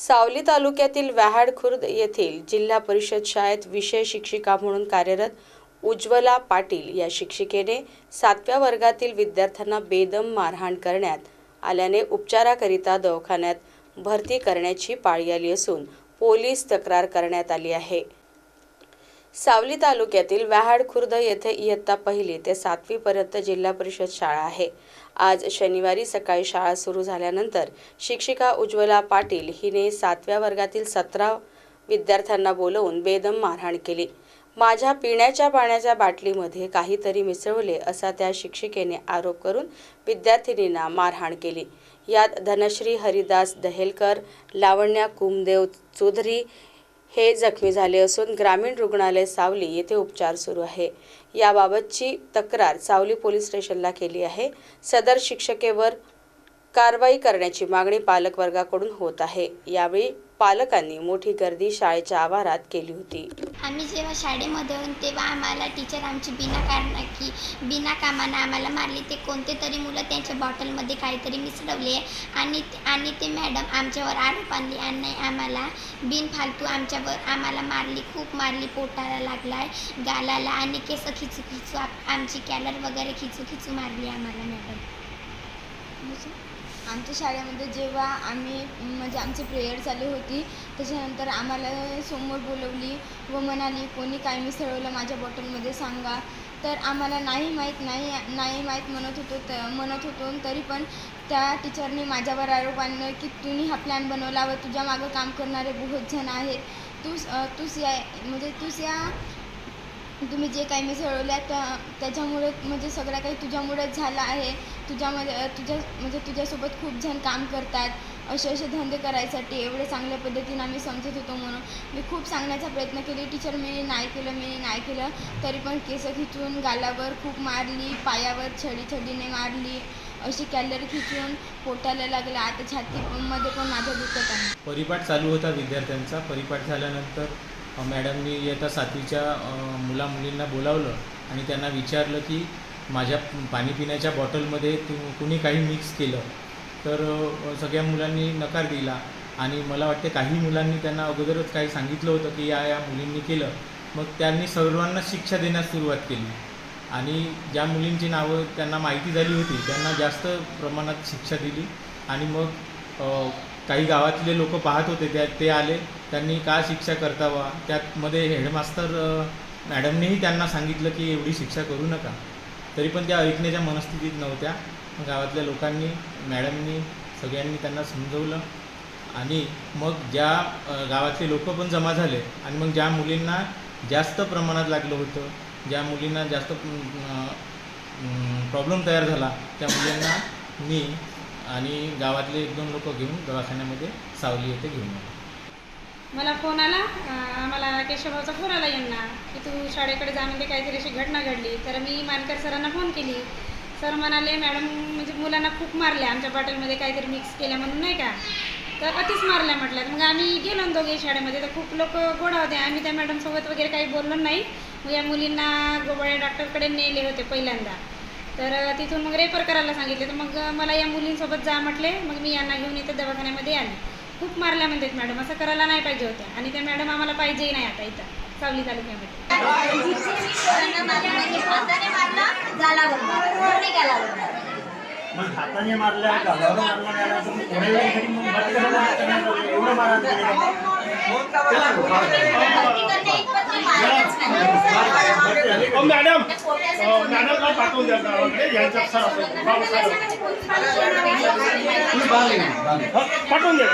सावली तालुक्यातील व्याहाड खुर्द येथील जिल्हा परिषद शाळेत विषय शिक्षिका म्हणून कार्यरत उज्ज्वला पाटील या शिक्षिकेने सातव्या वर्गातील विद्यार्थ्यांना बेदम मारहाण करण्यात आल्याने उपचाराकरिता दवाखान्यात भरती करण्याची पाळी आली असून पोलीस तक्रार करण्यात आली आहे. सावली तालुक्यातील व्याहाड खुर्द येथे इयत्ता पहिली ते सातवी पर्यंत जिल्हा परिषद शाळा आहे. आज शनिवारी सकाळी शाळा सुरू झाल्यानंतर शिक्षिका उज्ज्वला पाटील हिने सातव्या वर्गातील सतरा विद्यार्थ्यांना बोलवून बेदम मारहाण केली. माझ्या पिण्याच्या पाण्याच्या बाटलीमध्ये काहीतरी मिसळले असा त्या शिक्षिकेने आरोप करून विद्यार्थिनींना मारहाण केली. यात धनश्री हरिदास दहेलकर लावण्या कुमदेव चौधरी हे जखमी झाले असून ग्रामीण रुग्णालय सावली येथे उपचार सुरू आहे. याबाबतची तक्रार सावली पोलीस स्टेशनला केली आहे. सदर शिक्षकेवर कारवाई करण्याची मागणी पालकवर्गाकडून होत आहे. यावेळी पालकांनी मोठी गर्दी शाळेच्या आवारात केली होती. आम्ही जेव्हा शाळेमध्ये होऊन तेव्हा आम्हाला टीचर आमची बिना कारण की बिना कामानं आम्हाला मारली. ते कोणते तरी मुलं त्यांच्या बॉटलमध्ये काहीतरी मिसळवले आणि आणि ते मॅडम आमच्यावर आरोप आणली आणि आम्हाला बिनफालतू आमच्यावर आम्हाला मारली खूप मारली पोटाला लागलाय गालाला आणि केस खिचू खिचू आप- आमची कॅलर वगैरे खिचू खिचू मारली आम्हाला मॅडम आमच्या शाळेमध्ये जेव्हा आम्ही म्हणजे आमची प्रेयर चालू होती त्याच्यानंतर आम्हाला समोर बोलवली व म्हणाली कोणी काय मिसळवलं माझ्या बॉटलमध्ये सांगा. तर आम्हाला नाही माहीत नाही नाही माहीत म्हणत होतो त म्हणत होतो. तरी पण त्या टीचरनी माझ्यावर आरोप आणलं की तुम्ही हा प्लॅन बनवला व तुझ्या मागं काम करणारे बहुत जण आहेत. तूच तूच या म्हणजे तूच या तुम्ही जे काही मिसळवल्या त्या त्याच्यामुळे म्हणजे सगळं काही तुझ्यामुळेच झालं आहे. तुझ्यामध्ये तुझ्या म्हणजे तुझ्यासोबत खूप जण काम करतात. असे असे धंदे करायसाठी एवढे चांगल्या पद्धतीनं आम्ही समजत होतो म्हणून. मी खूप सांगण्याचा प्रयत्न केली. टीचर मी नाही केलं मी नाही केलं. तरी पण केस खिचून गालावर खूप मारली पायावर छडी छडीने मारली. अशी कॅलरी खिचून पोटाला लागलं. आता छातीमध्ये पण माझं दुखत आहे. परिपाठ चालू होता विद्यार्थ्यांचा. परिपाठ झाल्यानंतर मॅडमनी इयत्ता सातवीच्या मुला मुलींना बोलावलं आणि त्यांना विचारलं की माझ्या पाणी पिण्याच्या बॉटलमध्ये तु कुणी काही मिक्स केलं. तर सगळ्या मुलांनी नकार दिला आणि मला वाटते काही मुलांनी त्यांना अगोदरच काही सांगितलं होतं की या या मुलींनी केलं. मग त्यांनी सर्वांना शिक्षा देण्यास सुरुवात केली. आणि ज्या मुलींची नावं त्यांना माहिती झाली होती त्यांना जास्त प्रमाणात शिक्षा दिली. आणि मग काही गावातले लोक पाहत होते त्या ते आले. त्यांनी का शिक्षा करतावा? त्यातमध्ये हेडमास्तर मॅडमनेही त्यांना सांगितलं की एवढी शिक्षा करू नका. तरी पण त्या ऐकण्याच्या मनस्थितीत नव्हत्या. गावातल्या लोकांनी मॅडमनी सगळ्यांनी त्यांना समजवलं. आणि मग ज्या गावातले लोक पण जमा झाले आणि मग ज्या मुलींना जास्त प्रमाणात लागलं होतं ज्या मुलींना जास्त प्रॉब्लेम तयार झाला त्या मुलींना मी आणि गावातले एक दोन लोक घेऊन दवाखान्यामध्ये सावली येथे घेऊन मला फोन आला आम्हाला केशवभाऊचा फोन आला यांना की तू शाळेकडे जामध्ये म्हणजे काहीतरी अशी घटना घडली. तर मी मानकर सरांना फोन केली. सर म्हणाले मॅडम म्हणजे मुलांना खूप मारल्या आमच्या बॉटलमध्ये काहीतरी मिक्स केल्या म्हणून नाही का? तर अतिच मारल्या म्हटलं. मग आम्ही गेलो ना दोघे शाळेमध्ये तर खूप लोक गोडा होते. आम्ही त्या मॅडमसोबत वगैरे काही बोललो नाही. मग या मुलींना गोबाळ्या डॉक्टरकडे नेले होते पहिल्यांदा. तर तिथून मग रेफर करायला सांगितले. तर मग मला या मुलींसोबत जा म्हटले. मग मी यांना घेऊन इथं दवाखान्यामध्ये आले. खूप मारल्या म्हणतात मॅडम असं करायला नाही पाहिजे होत्या आणि त्या मॅडम आम्हाला पाहिजेही नाही आता इथं सावली तालुक्यामध्ये. हाताने मारल्या मारला मग. एवढं? ओ मॅडम अ, मॅडमला पाठवून द्या गावाकडे यांच्या सर असं भाऊ साहेब. हं, पाठवून द्या